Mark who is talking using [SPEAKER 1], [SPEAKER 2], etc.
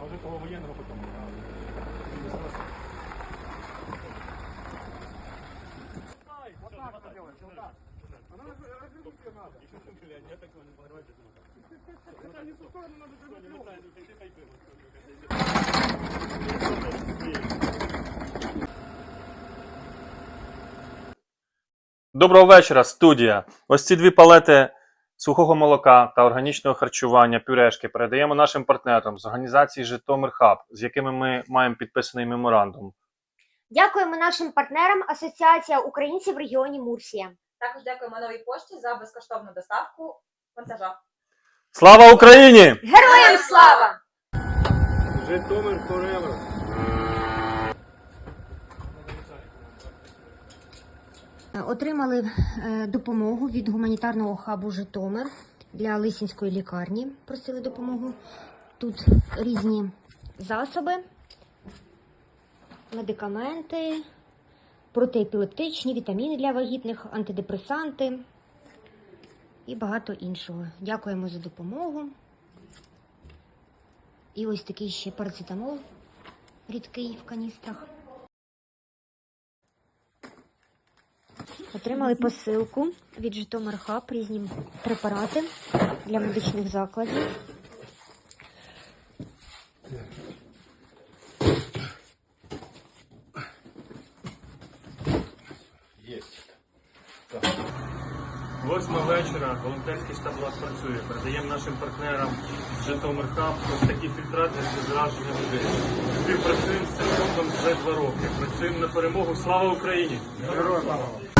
[SPEAKER 1] А вже того воєнного потім.
[SPEAKER 2] Доброго вечора, студія. Ось ці дві палети сухого молока та органічного харчування пюрешки передаємо нашим партнерам з організації Житомир Хаб, з якими ми маємо підписаний меморандум.
[SPEAKER 3] Дякуємо нашим партнерам Асоціація українців в регіоні Мурсія.
[SPEAKER 4] Також дякуємо новій пошті за безкоштовну доставку вантажа.
[SPEAKER 2] Слава Україні!
[SPEAKER 3] Героям слава!
[SPEAKER 1] Житомир Forever.
[SPEAKER 3] Отримали е, допомогу від гуманітарного хабу Житомир для Лисінської лікарні. Просили допомогу. Тут різні засоби, медикаменти, протиепілептичні, вітаміни для вагітних, антидепресанти і багато іншого. Дякуємо за допомогу. І ось такий ще парацетамол рідкий в каністрах. Отримали посилку від Житомир Хаб, різні препарати для медичних закладів.
[SPEAKER 2] Восьма вечора, волонтерський штаб у працює. Передаємо нашим партнерам з Житомир Хаб ось такі фільтрати для зараження води. Співпрацюємо з цим фондом вже два роки. Працюємо на перемогу. Слава Україні!
[SPEAKER 1] Героям слава.